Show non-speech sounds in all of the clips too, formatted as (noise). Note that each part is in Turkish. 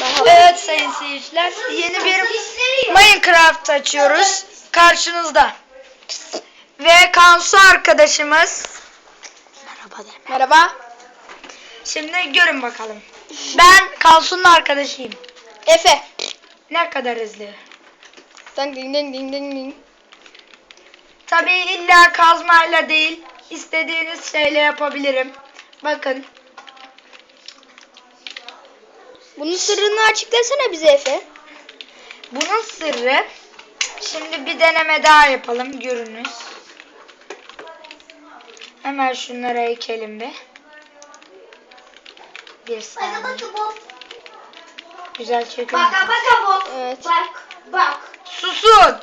Evet sayın seyirciler yeni bir Minecraft açıyoruz karşınızda. Ve Kansu arkadaşımız. Merhaba de. Merhaba. Şimdi görün bakalım. Ben Kansu'nun arkadaşıyım. Efe. Ne kadar hızlı. Ding ding ding ding ding ding. Tabii illa kazmayla değil istediğiniz şeyle yapabilirim. Bakın Bunun sırrını açıklasana bize Efe. bunun sırrı şimdi bir deneme daha yapalım görünüz. Hemen şunlara ekelim bir. Bir saniye. Güzel çekin. Evet. Susun.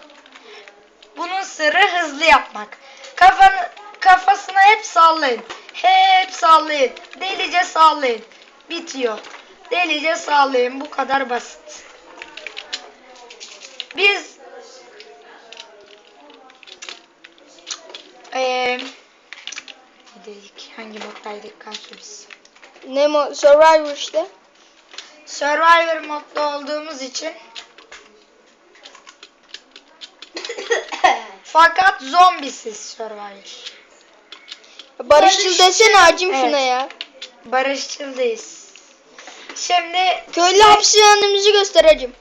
Bunun sırrı hızlı yapmak. Kafanı, kafasına hep sallayın. Hep sallayın. Delice sallayın. Bitiyor. Delice sallayın. Bu kadar basit. Biz eee ne dedik? Hangi moddaydık kanka biz? Nemo Survivor işte. Survivor modda olduğumuz için (coughs) fakat zombisiz Survivor. Barışçıl desene acım Evet. şuna ya. Barışçıldayız. Şimdi Köylü hapishanemizi göster acım.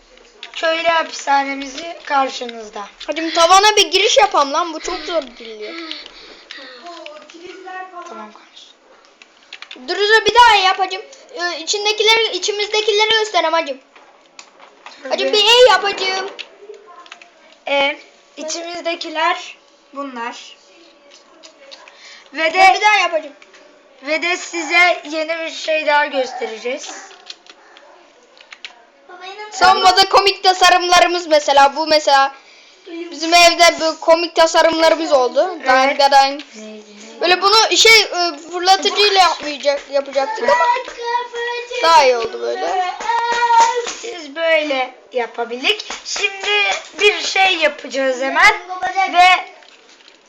köylü hapishanemizi karşınızda. Hacım tavana bir giriş yapam lan bu çok zor geliyor. Tamam konuş. Duruzu bir daha yap hacım. Ee, içindekileri içimizdekileri gösterem hacım. Hacım bir el yap hacım. E, içimizdekiler bunlar. Ve Bir de daha yap hacım. ve de size yeni bir şey daha göstereceğiz. Savunmada komik tasarımlarımız mesela bu mesela bizim evde bu komik tasarımlarımız oldu. Dang Evet. da dang. Neydi? Böyle bunu şey e, fırlatıcıyla yapmayacak yapacaktık ama daha iyi oldu böyle. Biz böyle yapabildik. Şimdi bir şey yapacağız hemen ve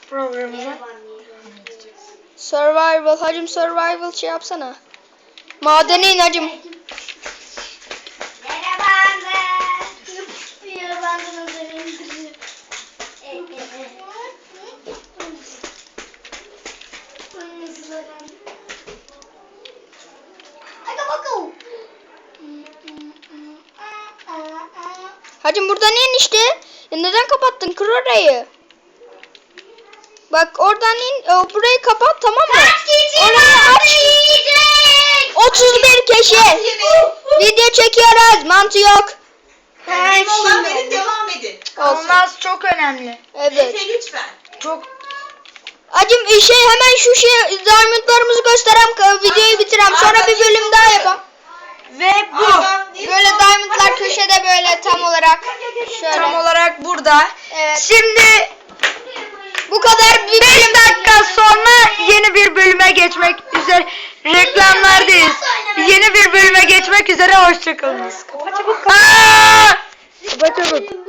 programımıza Survival hacım survival şey yapsana. Madene in hacım. Hacım buradan in işte. Ya neden kapattın? Kır orayı. Bak oradan in. e, burayı kapat tamam mı? Orayı aç. 31 kişi. Video çekiyoruz. Mantı yok. Önemli olan benim devam edin. Olmaz çok önemli. Evet. Efe lütfen. Çok Acım e, şey hemen şu şey diamondlarımızı gösterem ka- videoyu bitirem. Sonra bir bölüm daha yapalım. ve bu Aa, Böyle diamondlar köşede böyle tam olarak şöyle. tam olarak burada. Evet. Şimdi Bu kadar bir 5 bölüm. dakika sonra yeni bir bölüme geçmek üzere reklamlardayız. Yeni bir bölüme geçmek üzere hoşçakalınız. Kapat çabuk. Kapat çabuk.